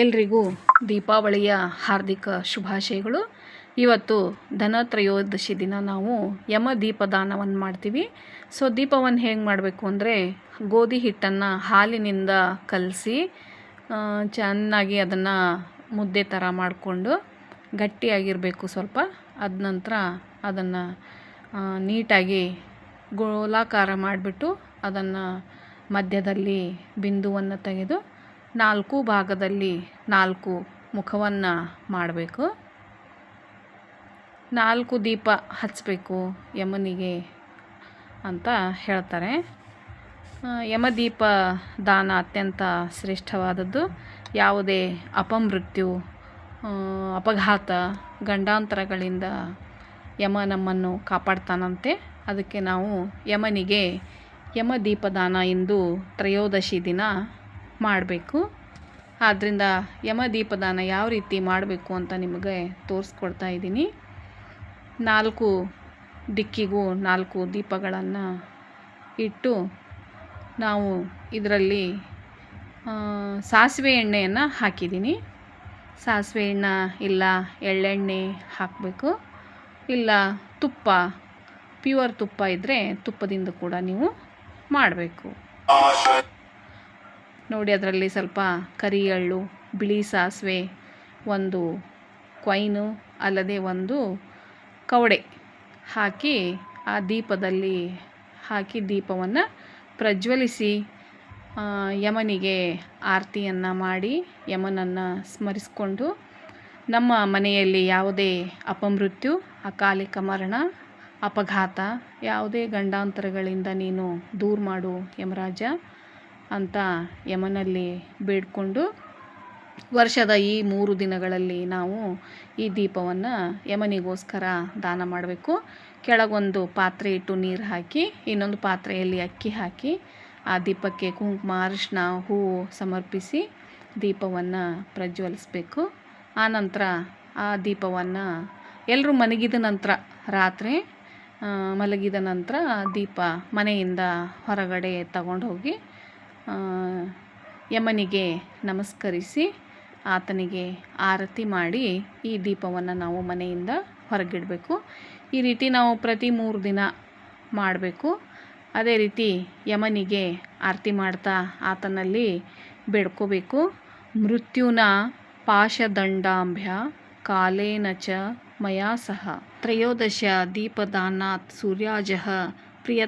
ಎಲ್ರಿಗೂ ದೀಪಾವಳಿಯ ಹಾರ್ದಿಕ ಶುಭಾಶಯಗಳು. ಇವತ್ತು ಧನತ್ರಯೋದಶಿ ದಿನ ನಾವು ಯಮ ದೀಪದಾನವನ್ನು ಮಾಡ್ತೀವಿ. ಸೊ ದೀಪವನ್ನು ಹೇಗೆ ಮಾಡಬೇಕು ಅಂದರೆ ಗೋಧಿ ಹಿಟ್ಟನ್ನು ಹಾಲಿನಿಂದ ಕಲಸಿ ಚೆನ್ನಾಗಿ ಅದನ್ನು ಮುದ್ದೆ ಥರ ಮಾಡಿಕೊಂಡು ಗಟ್ಟಿಯಾಗಿರಬೇಕು ಸ್ವಲ್ಪ. ಅದ ನಂತರ ಅದನ್ನು ನೀಟಾಗಿ ಗೋಲಾಕಾರ ಮಾಡಿಬಿಟ್ಟು ಅದನ್ನು ಮಧ್ಯದಲ್ಲಿ ಬಿಂದುವನ್ನು ತೆಗೆದು ನಾಲ್ಕು ಭಾಗದಲ್ಲಿ ನಾಲ್ಕು ಮುಖವನ್ನು ಮಾಡಬೇಕು. ನಾಲ್ಕು ದೀಪ ಹಚ್ಚಬೇಕು ಯಮನಿಗೆ ಅಂತ ಹೇಳ್ತಾರೆ. ಯಮದೀಪ ದಾನ ಅತ್ಯಂತ ಶ್ರೇಷ್ಠವಾದದ್ದು. ಯಾವುದೇ ಅಪಮೃತ್ಯು ಅಪಘಾತ, ಗಂಡಾಂತರಗಳಿಂದ ಯಮ ನಮ್ಮನ್ನು ಕಾಪಾಡ್ತಾನಂತೆ. ಅದಕ್ಕೆ ನಾವು ಯಮನಿಗೆ ಯಮದೀಪದಾನ ಎಂದು ತ್ರಯೋದಶಿ ದಿನ ಮಾಡಬೇಕು. ಆದ್ದರಿಂದ ಯಮದೀಪದಾನ ಯಾವ ರೀತಿ ಮಾಡಬೇಕು ಅಂತ ನಿಮಗೆ ತೋರಿಸ್ಕೊಡ್ತಾ ಇದ್ದೀನಿ. ನಾಲ್ಕು ದಿಕ್ಕಿಗೂ ನಾಲ್ಕು ದೀಪಗಳನ್ನು ಇಟ್ಟು ನಾವು ಇದರಲ್ಲಿ ಸಾಸಿವೆ ಎಣ್ಣೆಯನ್ನು ಹಾಕಿದ್ದೀನಿ. ಸಾಸಿವೆ ಎಣ್ಣೆ ಇಲ್ಲ, ಎಳ್ಳೆಣ್ಣೆ ಹಾಕಬೇಕು. ಇಲ್ಲ, ತುಪ್ಪ, ಪ್ಯೂರ್ ತುಪ್ಪ ಇದ್ದರೆ ತುಪ್ಪದಿಂದ ಕೂಡ ನೀವು ಮಾಡಬೇಕು. ನೋಡಿ ಅದರಲ್ಲಿ ಸ್ವಲ್ಪ ಕರಿ ಎಳ್ಳು, ಬಿಳಿ ಸಾಸಿವೆ, ಒಂದು ಕೊಯ್ನು, ಅಲ್ಲದೆ ಒಂದು ಕವಡೆ ಹಾಕಿ ಆ ದೀಪದಲ್ಲಿ ಹಾಕಿ ದೀಪವನ್ನು ಪ್ರಜ್ವಲಿಸಿ ಯಮನಿಗೆ ಆರತಿಯನ್ನು ಮಾಡಿ ಯಮನನ್ನು ಸ್ಮರಿಸಿಕೊಂಡು ನಮ್ಮ ಮನೆಯಲ್ಲಿ ಯಾವುದೇ ಅಪಮೃತ್ಯು, ಅಕಾಲಿಕ ಮರಣ, ಅಪಘಾತ, ಯಾವುದೇ ಗಂಡಾಂತರಗಳಿಂದ ನೀನು ದೂರ ಮಾಡು ಯಮರಾಜ. ಅಂತ ಯಮನಲ್ಲಿ ಬೇಡಿಕೊಂಡು ವರ್ಷದ ಈ ಮೂರು ದಿನಗಳಲ್ಲಿ ನಾವು ಈ ದೀಪವನ್ನು ಯಮನಿಗೋಸ್ಕರ ದಾನ ಮಾಡಬೇಕು. ಕೆಳಗೊಂದು ಪಾತ್ರೆ ಇಟ್ಟು ನೀರು ಹಾಕಿ, ಇನ್ನೊಂದು ಪಾತ್ರೆಯಲ್ಲಿ ಅಕ್ಕಿ ಹಾಕಿ, ಆ ದೀಪಕ್ಕೆ ಕುಂಕುಮ ಅರಿಶಿನ ಹೂವು ಸಮರ್ಪಿಸಿ ದೀಪವನ್ನು ಪ್ರಜ್ವಲಿಸ್ಬೇಕು. ನಂತರ ಆ ದೀಪವನ್ನು ಎಲ್ಲರೂ ಮಲಗಿದ ನಂತರ ರಾತ್ರಿ ಮಲಗಿದ ನಂತರ ದೀಪ ಮನೆಯಿಂದ ಹೊರಗಡೆ ತಗೊಂಡು ಹೋಗಿ ಯಮನಿಗೆ ನಮಸ್ಕರಿಸಿ ಆತನಿಗೆ ಆರತಿ ಮಾಡಿ ಈ ದೀಪವನ್ನು ನಾವು ಮನೆಯಿಂದ ಹೊರಗಿಡಬೇಕು. ಈ ರೀತಿ ನಾವು ಪ್ರತಿ ಮೂರು ದಿನ ಮಾಡಬೇಕು. ಅದೇ ರೀತಿ ಯಮನಿಗೆ ಆರತಿ ಮಾಡ್ತಾ ಆತನಲ್ಲಿ ಬೇಡ್ಕೋಬೇಕು. ಮೃತ್ಯುನ ಪಾಶದಂಡಾಂಭ್ಯ ಕಾಲೇನ ಚ ಮಯಾ ಸಹ. ತ್ರಯೋದಶ ದೀಪದಾನಾತ್ ಸೂರ್ಯಾಜಃ ಪ್ರಿಯ